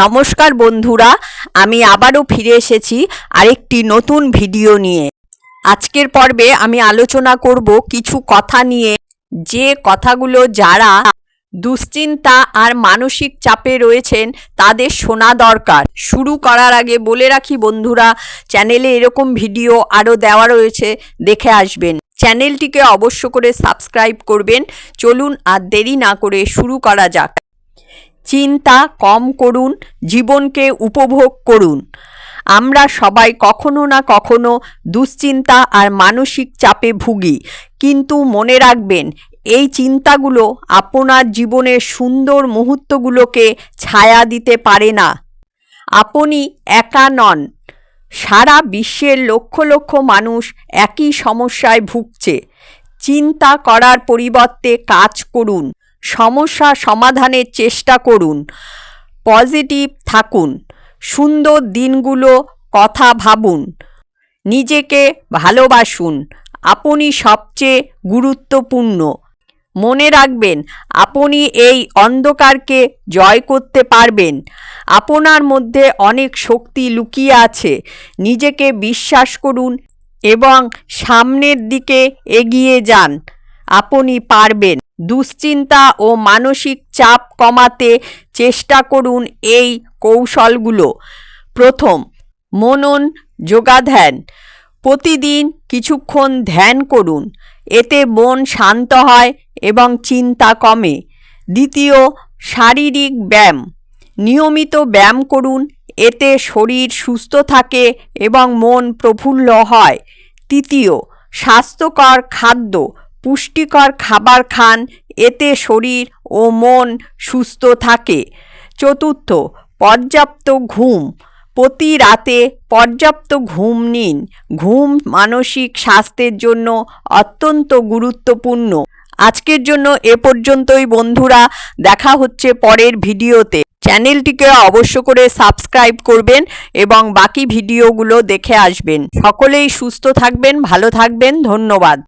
নমস্কার বন্ধুরা, আমি আবারও ফিরে এসেছি আরেকটি নতুন ভিডিও নিয়ে। আজকের পর্বে আমি আলোচনা করব কিছু কথা নিয়ে, যে কথাগুলো যারা দুশ্চিন্তা আর মানসিক চাপে রয়েছেন তাদের শোনা দরকার। শুরু করার আগে বলে রাখি বন্ধুরা, চ্যানেলে এরকম ভিডিও আরও দেওয়া রয়েছে, দেখে আসবেন। চ্যানেলটিকে অবশ্য করে সাবস্ক্রাইব করবেন। চলুন আর দেরি না করে শুরু করা যাক। চিন্তা কম করুন, জীবনকে উপভোগ করুন। আমরা সবাই কখনো না কখনো দুশ্চিন্তা আর মানসিক চাপে ভুগি। কিন্তু মনে রাখবেন, এই চিন্তাগুলো আপনার জীবনের সুন্দর মুহূর্তগুলোকে ছায়া দিতে পারে না। আপনি একা নন। সারা বিশ্বের লক্ষ লক্ষ মানুষ একই সমস্যায় ভুগছে। চিন্তা করার পরিবর্তে কাজ করুন। সমস্যা সমাধানের চেষ্টা করুন। পজিটিভ থাকুন। সুন্দর দিনগুলো কথা ভাবুন। নিজেকে ভালোবাসুন। আপনি সবচেয়ে গুরুত্বপূর্ণ। মনে রাখবেন, আপনি এই অন্ধকারকে জয় করতে পারবেন। আপনার মধ্যে অনেক শক্তি লুকিয়ে আছে। নিজেকে বিশ্বাস করুন এবং সামনের দিকে এগিয়ে যান। আপনি পারবেন। দুশ্চিন্তা ও মানসিক চাপ কমাতে চেষ্টা করুন এই কৌশলগুলো। প্রথম, মনন যোগাধ্যান। প্রতিদিন কিছুক্ষণ ধ্যান করুন। এতে মন শান্ত হয় এবং চিন্তা কমে। দ্বিতীয়, শারীরিক ব্যায়াম। নিয়মিত ব্যায়াম করুন। এতে শরীর সুস্থ থাকে এবং মন প্রফুল্ল হয়। তৃতীয়, স্বাস্থ্যকর খাদ্য। পুষ্টিকর খাবার খান, এতে শরীর ও মন সুস্থ থাকে। চতুর্থ, পর্যাপ্ত ঘুম। প্রতি রাতে পর্যাপ্ত ঘুম নিন। ঘুম মানসিক স্বাস্থ্যের জন্য অত্যন্ত গুরুত্বপূর্ণ। আজকের জন্য এ পর্যন্তই, বন্ধুরা। দেখা হচ্ছে পরের ভিডিওতে। চ্যানেলটিকে অবশ্য করে সাবস্ক্রাইব করবেন এবং বাকি ভিডিওগুলো দেখে আসবেন। সকলেই সুস্থ থাকবেন, ভালো থাকবেন। ধন্যবাদ।